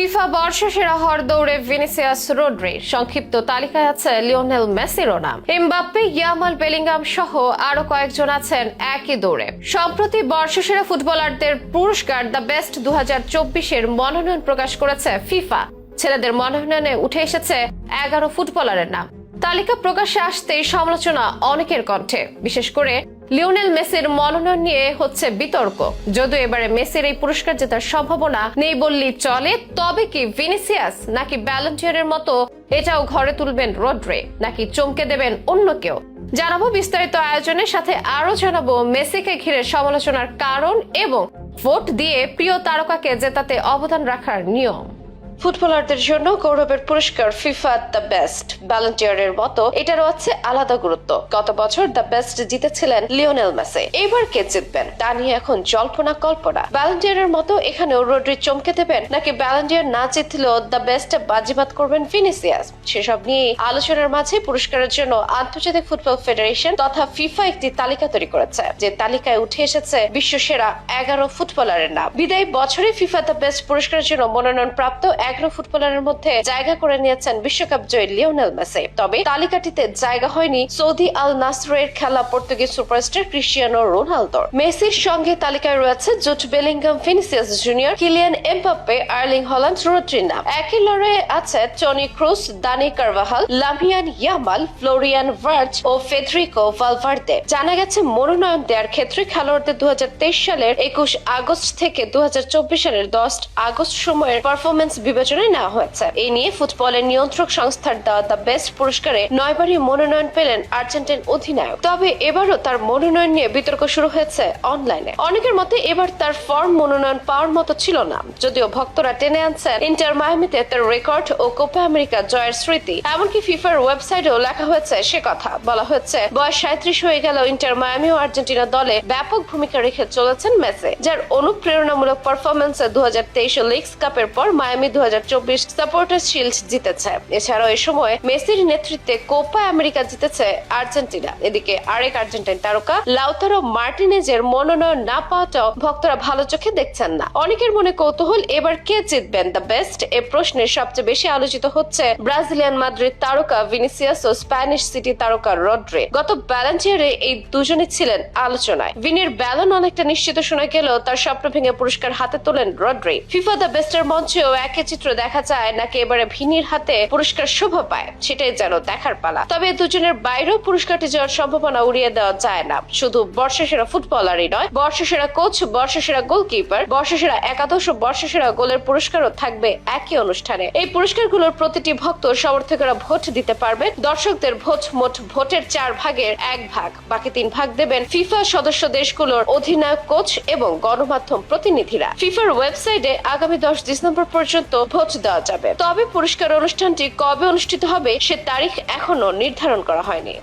FIFA বর্ষসেরা হর দৌড়ে Vinicius রোড্রি। সংক্ষিপ্ত তালিকায় আছে লিওনেল মেসিরও নাম। এমবাপ্পে, ইয়ামাল বেলিংগাম সহ আরও কয়েকজন আছেন একই দৌড়ে। সম্প্রতি বর্ষসেরা ফুটবলারদের পুরস্কার দ্য বেস্ট দু চব্বিশের মনোনয়ন প্রকাশ করেছে ফিফা। ছেলেদের মনোনয়নে উঠে এসেছে এগারো ফুটবলারের নাম। তালিকা প্রকাশে আসতেই সমালোচনা অনেকের কণ্ঠে। বিশেষ করে লিওনেল মেসির মনোনয়ন নিয়ে হচ্ছে বিতর্ক। যদিও এবারে মেসির এই পুরস্কার জেতার সম্ভাবনা নেই বললেই চলে, তবে কি ভিনিসিয়াস নাকি ব্যালেন্টিয়ারের মতো এটাও ঘরে তুলবেন রোড্রে, নাকি চমকে দেবেন অন্য কেউ? জানাব বিস্তারিত আয়োজনের সাথে আরও জানাব মেসিকে ঘিরে সমালোচনার কারণ এবং ভোট দিয়ে প্রিয় তারকাকে জেতাতে অবদান রাখার নিয়ম। ফুটবলারদের জন্য গৌরবের পুরস্কার ফিফা দ্য বেস্ট। ভ্যালেন্টিয়ারের মতো এটারও আছে আলাদা গুরুত্ব। গত বছর দ্য বেস্ট জিতেছিলেন লিওনেল মেসি। এবার কে জিতবেন? তা নিয়ে এখন জল্পনা, কল্পনা। ভ্যালেন্টিয়ারের মতো এখানেও রোড্রি চমকে দেবেন, নাকি ভ্যালেন্টিয়ার না জিতলেও দ্য বেস্ট বাজিমাত করবেন ফিনিসিয়াস সেসব নিয়ে আলোচনার মাঝে পুরস্কারের জন্য আন্তর্জাতিক ফুটবল ফেডারেশন তথা ফিফা একটি তালিকা তৈরি করেছে, যে তালিকায় উঠে এসেছে বিশ্ব সেরা এগারো ফুটবলারের নাম। বিদায়ী বছরে ফিফা দ্য বেস্ট পুরস্কারের জন্য মনোনয়ন প্রাপ্ত এগারো ফুটবলারের মধ্যে জায়গা করে নিয়েছেন বিশ্বকাপ জয়ী লিওনেল মেসি। তবে তালিকাটিতে জায়গা হয়নি সৌদি আল নাসরের খেলা পর্তুগিজ সুপারস্টার ক্রিস্টিয়ানো রোনালদোর। মেসির সঙ্গে তালিকায় রয়েছে Jude Bellingham Vinicius Junior, Kylian Mbappe, Erling Haaland রোড্রির নাম একই লড়াইয়ে আছে Toni Kroos Dani Carvajal, Lamine Yamal, Florian Wirtz ও ফেদ্রিকো ভালভার্দে। জানা গেছে মনোনয়ন দেওয়ার ক্ষেত্রে খেলোয়াড়দের দু হাজার তেইশ সালের একুশ আগস্ট থেকে দু হাজার চব্বিশ সালের দশ আগস্ট সময়ের পারফরমেন্স বিবেচনায় নেওয়া হয়েছে। এই নিয়ে ফুটবলের নিয়ন্ত্রক সংস্থার দেওয়া দ্য বেস্ট পুরস্কারে নয়বারই মনোনয়ন পেলেন আর্জেন্টিন অধিনায়ক। তবে এবারও তার মনোনয়ন নিয়ে বিতর্ক শুরু হয়েছে অনলাইনে। অনেকের মতে এবার তার ফর্ম মনোনয়ন পাওয়ার মতো ছিল না। যদিও ভক্তরা টেনে আনছেন, ইন্টার মায়ামিতে তার রেকর্ড ও কোপা আমেরিকা জয়ের স্মৃতি। এমনকি ফিফার ওয়েবসাইটেও লেখা হয়েছে সে কথা। বলা হয়েছে, বয়স সাঁত্রিশ হয়ে গেল ইন্টার মায়ামি ও আর্জেন্টিনা দলে ব্যাপক ভূমিকা রেখে চলেছেন মেসি, যার অনুপ্রেরণামূলক পারফরমেন্সে দু হাজার তেইশ লিগস কাপের পর মায়ামি দু চব্বিশ সাপোর্টার শিল্ড জিতেছে। এছাড়াও এ সময় মেসির নেতৃত্বে কোপা আমেরিকা জিতেছে আর্জেন্টিনা। এদিকে আরেক আর্জেন্টাইন তারকা লাউতারো মার্টিনেজের মনোনয়ন না পাওয়াটাও ভক্তরা ভালো চোখে দেখছেন না। অনেকের মনে কৌতূহল, এবার কে জিতবেন? দ্য বেস্ট এ প্রশ্নে সবচেয়ে বেশি আলোচিত হচ্ছে ব্রাজিলিয়ান মাদ্রিদ তারকা ভিনিসিয়াস ও স্প্যানিশ সিটি তারকা রড্রে। গত ব্যালেন্টিয়ারে এই দুজনে ছিলেন আলোচনায়। ভিনির ব্যালন অনেকটা নিশ্চিত শোনা গেলেও তার স্বপ্ন ভেঙে পুরস্কার হাতে তোলেন রড্রি। ফিফা দ্য বেস্টের মঞ্চেও একই চিত্র দেখা যায় নাকি এবারে ভিনির হাতে পুরস্কার শোভা পায়, সেটাই যেন দেখার পালা। তবে দুজনের বাইরেও পুরস্কারটি যাওয়ার সম্ভাবনা উড়িয়ে দেওয়া যায় না। শুধু বর্ষসেরা ফুটবলারই নয়, বর্ষসেরা কোচ, বর্ষসেরা গোলকিপার, বর্ষসেরা একাদশ ও বর্ষসেরা গোলের পুরস্কারও থাকবে একই অনুষ্ঠানে। এই পুরস্কারগুলোর প্রতিটি ভক্ত সমর্থকেরা ভোট দিতে পারবে দর্শকদের ভোট মোট ভোটের চার ভাগের এক ভাগ। বাকি তিন ভাগ দেবেন ফিফা সদস্য দেশগুলোর অধিনায়ক, কোচ এবং গণমাধ্যম প্রতিনিধিরা। ফিফার ওয়েবসাইটে আগামী দশ ডিসেম্বর পর্যন্ত ভোট দেওয়া যাবে। তবে পুরস্কার অনুষ্ঠানটি কবে অনুষ্ঠিত হবে সে তারিখ এখনও নির্ধারণ করা হয়নি।